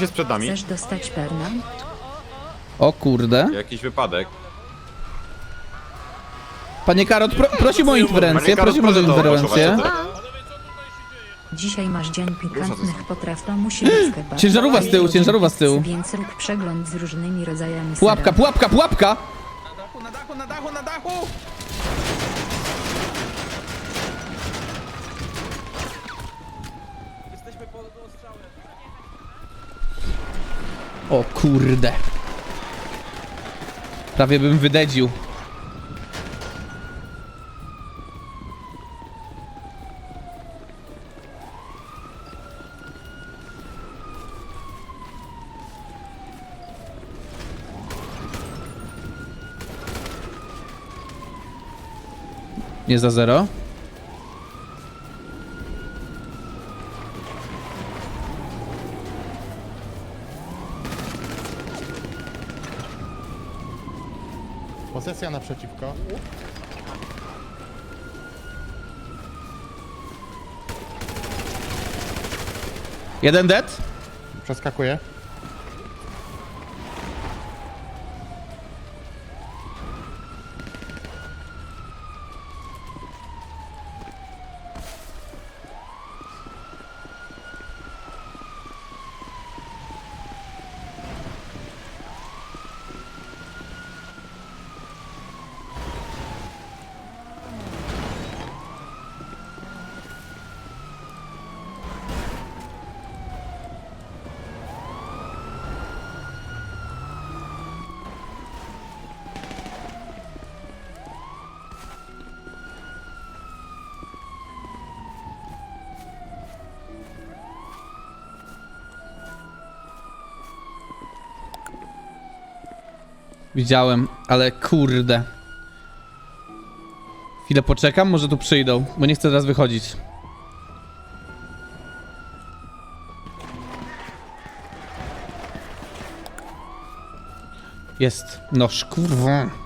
jest przed nami. Chcesz dostać perna? O kurde. Jakiś wypadek. Panie Karot, pro, prosimy o interwencję, Panie Karol, prosimy o proszę to interwencję. Dzisiaj masz dzień pikantnych potraw, to musi być kebab. Ciężarówka z tyłu, ciężarówka z tyłu. Więc rób przegląd z różnymi rodzajami Pułapka, pułapka, pułapka! Na dachu, na dachu, na dachu, na dachu! O kurde. Prawie bym wydedził. Nie za zero. Posesja naprzeciwko. Jeden dead. Przeskakuje. Widziałem, ale kurde. Chwilę poczekam, może tu przyjdą, bo nie chcę teraz wychodzić. Jest. Noż, kurwa.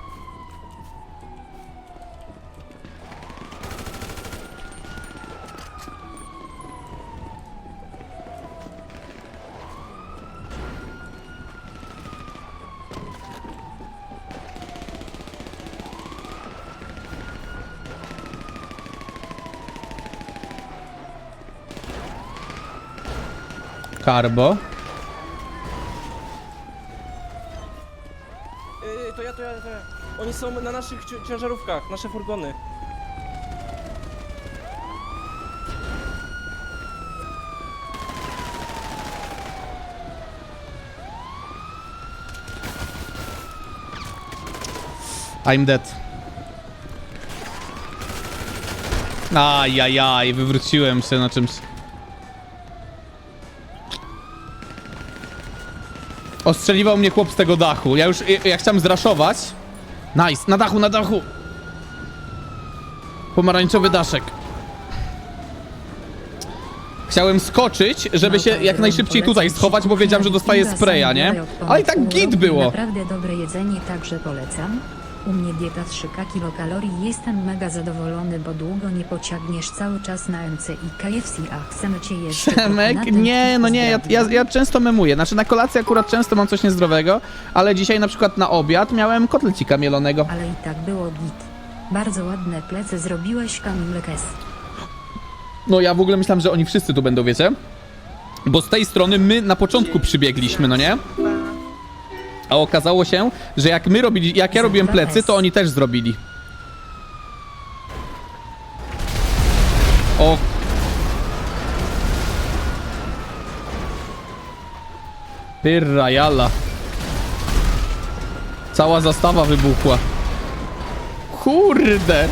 Karbo. Yy, to ja, to ja, to ja. Oni są na naszych ci- ciężarówkach, nasze furgony. I'm dead. Ajajaj, wywróciłem się na czymś. Ostrzeliwał mnie chłop z tego dachu. Ja już, ja, ja chciałem zraszować. Nice, na dachu, na dachu. Pomarańczowy daszek. Chciałem skoczyć, żeby się jak najszybciej tutaj schować, bo wiedziałem, że dostaję spraya, nie? Ale i tak git było. Naprawdę dobre jedzenie, także polecam. U mnie dieta 3 kilokalorii, jestem mega zadowolony, bo długo nie pociągniesz cały czas na MC i KFC, a chcemy cię jeszcze trochę Przemek? Nie, no nie, ja, ja, ja często memuję. Znaczy na kolację akurat często mam coś niezdrowego, ale dzisiaj na przykład na obiad miałem kotlecika mielonego. Ale i tak było git. Bardzo ładne plecy zrobiłeś Kamil Kes. No ja w ogóle myślałem, że oni wszyscy tu będą, wiecie? Bo z tej strony my na początku przybiegliśmy, no nie? A okazało się, że jak my robili, jak ja robiłem plecy, to oni też zrobili. O. Pyrra jala. Cała zastawa wybuchła. Kurde.